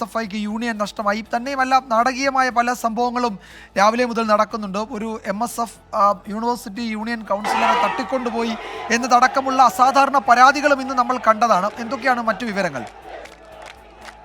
S F ഐക്ക് union നഷ്ടമായി. തന്നെയുമല്ല നാടകീയമായ പല സംഭവങ്ങളും രാവിലെ മുതൽ നടക്കുന്നുണ്ട്. ഒരു M S F university union കൗൺസിലറെ തട്ടിക്കൊണ്ടുപോയി എന്നതടക്കമുള്ള അസാധാരണ പരാതികളും ഇന്ന് നമ്മൾ കണ്ടതാണ്. എന്തൊക്കെയാണ് മറ്റു വിവരങ്ങൾ?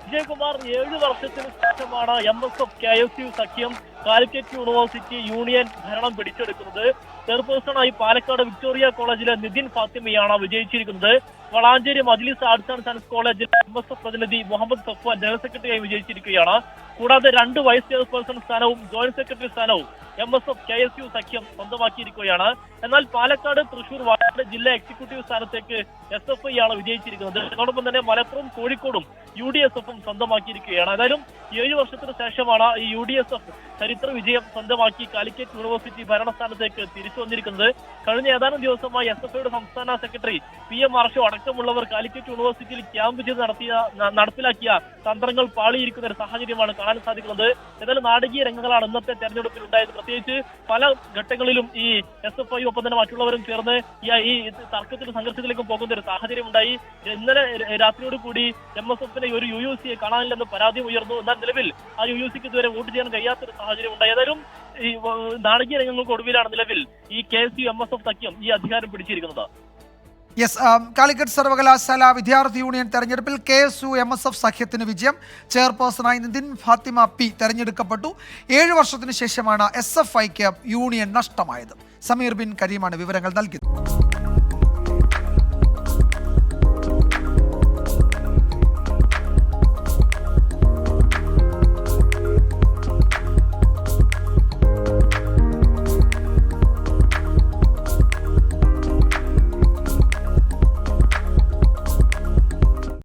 വിജയകുമാർ ഏഴ് വർഷത്തിന് ശേഷമാണ് M S F K S U സഖ്യം കാലിക്കറ്റ് യൂണിവേഴ്സിറ്റി യൂണിയൻ ഭരണം പിടിച്ചെടുക്കുന്നത്. ചെയർപേഴ്സണായി പാലക്കാട് വിക്ടോറിയ കോളേജിലെ Nitin ഫാത്തിമയാണ് വിജയിച്ചിരിക്കുന്നത്. Valanchery Majlis arts and science കോളേജിലെ എം എസ് എഫ് പ്രതിനിധി മുഹമ്മദ് സഫ്വാൻ ജനറൽ സെക്രട്ടറിയായി വിജയിച്ചിരിക്കുകയാണ്. കൂടാതെ രണ്ട് വൈസ് ചെയർപേഴ്സൺ സ്ഥാനവും ജോയിന്റ് സെക്രട്ടറി സ്ഥാനവും M S F K S U സഖ്യം സ്വന്തമാക്കിയിരിക്കുകയാണ്. എന്നാൽ പാലക്കാട് തൃശൂർ വയനാട് ജില്ലാ എക്സിക്യൂട്ടീവ് സ്ഥാനത്തേക്ക് എസ് എഫ് ഐ ആണ് വിജയിച്ചിരിക്കുന്നത്. അതോടൊപ്പം തന്നെ മലപ്പുറം കോഴിക്കോടും യു ഡി എസ് എഫും സ്വന്തമാക്കിയിരിക്കുകയാണ്. ഏതായാലും ഏഴ് വർഷത്തിന് ശേഷമാണ് ഈ യു ഡി എസ് എഫ് ചരിത്ര വിജയം സ്വന്തമാക്കി കാലിക്കറ്റ് യൂണിവേഴ്സിറ്റി ഭരണസ്ഥാനത്തേക്ക് തിരിച്ചു വന്നിരിക്കുന്നത്. കഴിഞ്ഞ ഏതാനും ദിവസമായി എസ് എഫ് ഐയുടെ സംസ്ഥാന സെക്രട്ടറി പി എം മാർഷോ അടക്കമുള്ളവർ കാലിക്കറ്റ് യൂണിവേഴ്സിറ്റിയിൽ ക്യാമ്പ് ചെയ്ത് നടത്തിയ നടപ്പിലാക്കിയ തന്ത്രങ്ങൾ പാളിയിരിക്കുന്ന ഒരു സാഹചര്യമാണ് കാണാൻ സാധിക്കുന്നത്. ഏതായാലും നാടകീയ രംഗങ്ങളാണ് ഇന്നത്തെ തെരഞ്ഞെടുപ്പിൽ ഉണ്ടായത് പ്രത്യേകിച്ച് പല ഘട്ടങ്ങളിലും ഈ എസ് എഫ് ഐ ഒപ്പം തന്നെ മറ്റുള്ളവരും ചേർന്ന് ഈ തർക്കത്തിലും സംഘർഷത്തിലേക്കും പോകുന്ന ഒരു സാഹചര്യം ഉണ്ടായി ഇന്നലെ രാത്രിയോട് കൂടി എം എസ് എഫിനെ ഒരു യു യു സിയെ കാണാനില്ലെന്ന് പരാതി ഉയർന്നു. എന്നാൽ നിലവിൽ ആ യു യു സിക്ക് ഇതുവരെ വോട്ട് ചെയ്യാൻ കഴിയാത്ത ഒരു സാഹചര്യം ഉണ്ടായി ഏതായാലും ഈ നാടകീയ രംഗങ്ങൾക്ക് ഒടുവിലാണ് നിലവിൽ ഈ K S U M S F സഖ്യം ഈ അധികാരം പിടിച്ചിരിക്കുന്നത്. യെസ് കാലിക്കറ്റ് സർവകലാശാല വിദ്യാർത്ഥി യൂണിയൻ തെരഞ്ഞെടുപ്പിൽ K S U M S F സഖ്യത്തിന് വിജയം. ചെയർപേഴ്സണായി നിതിൻ ഫാത്തിമ പി തെരഞ്ഞെടുക്കപ്പെട്ടു. ഏഴ് വർഷത്തിന് ശേഷമാണ് എസ് എഫ് ഐക്ക് യൂണിയൻ നഷ്ടമായത്. സമീർ ബിൻ കരീമാണ് വിവരങ്ങൾ നൽകിയത്.